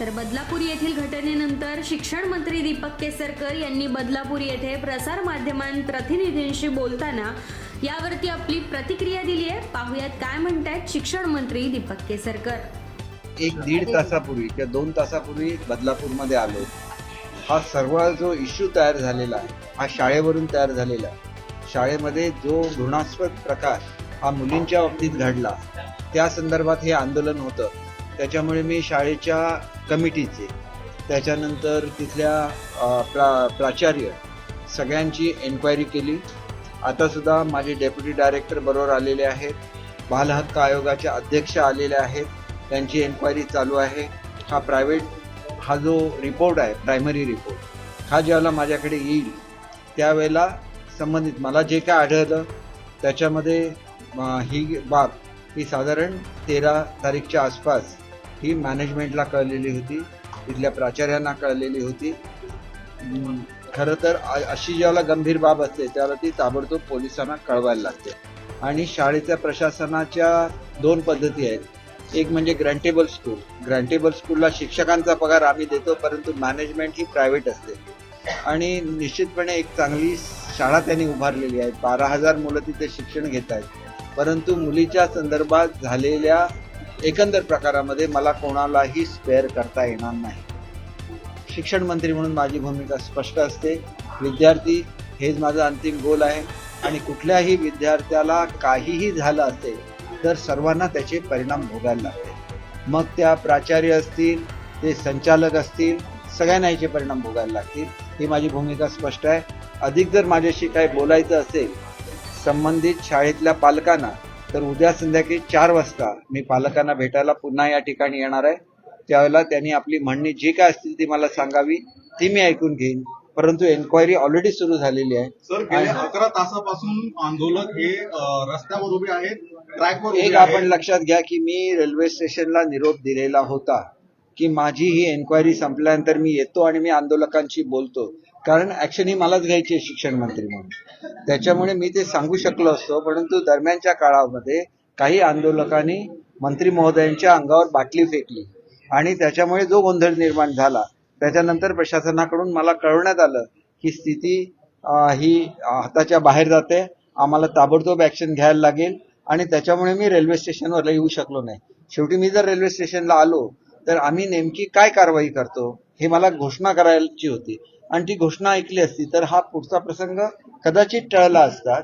तर बदलापूर येथील घटनेनंतर शिक्षण मंत्री दीपक केसरकर यांनी बदलापूर येथे प्रसार माध्यमां प्रतिनिधींशी बोलताना यावरती आपली प्रतिक्रिया दिली आहे. पाहुयात काय म्हणतायत शिक्षण मंत्री दीपक केसरकर. एक दीड तासापूर्वी किंवा दोन तासापूर्वी बदलापूरमध्ये आलो. हा सर्व जो इश्यू तयार झालेला आहे हा शाळेवरून तयार झालेला शाळेमध्ये जो घृणास्पद प्रकार हा मुलींच्या बाबतीत घडला त्या संदर्भात हे आंदोलन होतं. त्याच्यामुळे मी शाळेच्या कमिटीचे. त्याच्यानंतर तिथल्या प्रा प्राचार्य सगळ्यांची एन्क्वायरी केली. आतासुद्धा माझे डेप्युटी डायरेक्टर बरोबर आलेले आहेत. बालहक्क आयोगाचे अध्यक्ष आलेले आहेत. त्यांची एन्क्वायरी चालू आहे. हा प्रायव्हेट हा जो रिपोर्ट आहे प्रायमरी रिपोर्ट हा ज्यावेळेला माझ्याकडे येईल त्यावेळेला संबंधित मला जे काय आढळलं त्याच्यामध्ये ही बाब ही साधारण तेरा तारीखच्या आसपास ही मॅनेजमेंटला कळलेली होती. तिथल्या प्राचार्यांना कळलेली होती. खरं तर अशी ज्याला गंभीर बाब असते त्यावेळेला ती ताबडतोब पोलिसांना कळवायला लागते. आणि शाळेच्या प्रशासनाच्या दोन पद्धती आहेत. एक म्हणजे ग्रँटेबल स्कूल ग्रँटेबल स्कूलला शिक्षकांचा पगार आम्ही देतो परंतु मॅनेजमेंट ही प्रायव्हेट असते. आणि निश्चितपणे एक चांगली शाळा त्यांनी उभारलेली आहे. बारा हजार मुलं तिथे शिक्षण घेत आहेत. परंतु मुलीच्या संदर्भात झालेल्या एकंदर प्रकारामध्ये मला कोणालाही स्पेअर करता येणार नाही. शिक्षण मंत्री म्हणून माझी भूमिका स्पष्ट असते. विद्यार्थी हेच माझं अंतिम गोल आहे. आणि कुठल्याही विद्यार्थ्याला काहीही झालं असेल तर सर्वांना त्याचे परिणाम भोगायला लागते मग त्या प्राचार्य असतील ते संचालक असतील सगळ्यांना याचे परिणाम भोगायला लागतील. ही माझी भूमिका स्पष्ट आहे. अधिक जर माझ्याशी काही बोलायचं असेल संबंधित शाळेतल्या पालकांना तर उद्या संध्याकाळी चार वाजता मी पालकांना भेटायला पुन्हा या ठिकाणी येणार आहे. त्यावेळेला त्यांनी आपली म्हणणी जी काय असतील ती मला सांगावी ती मी ऐकून घेईन. परंतु एन्क्वायरी ऑलरेडी सुरू झालेली आहे. सर गेल्या अकरा तासापासून आंदोलक हे रस्त्यावर उभे आहेत ट्रॅकवर एक आपण लक्षात घ्या की मी रेल्वे स्टेशनला निरोप दिलेला होता की माझी ही एन्क्वायरी संपल्यानंतर मी येतो आणि मी आंदोलकांशी बोलतो. कारण ऍक्शन ही मलाच घ्यायची आहे शिक्षण मंत्री म्हणून. त्याच्यामुळे मी ते सांगू शकलो असतो परंतु दरम्यानच्या काळामध्ये काही आंदोलकांनी मंत्री महोदयांच्या अंगावर बाटली फेकली आणि त्याच्यामुळे जो गोंधळ निर्माण झाला त्याच्यानंतर प्रशासनाकडून मला कळवण्यात आलं की स्थिती ही हाताच्या बाहेर जाते आम्हाला ताबडतोब ऍक्शन घ्यायला लागेल आणि त्याच्यामुळे मी रेल्वे स्टेशनवर येऊ शकलो नाही. शेवटी मी जर रेल्वे स्टेशनला आलो तर आम्ही नेमकी काय कारवाई करतो? हे मला घोषणा करायची होती. आणि ती घोषणा ऐकली असती तर हा पुढचा प्रसंग कदाचित टळला असता.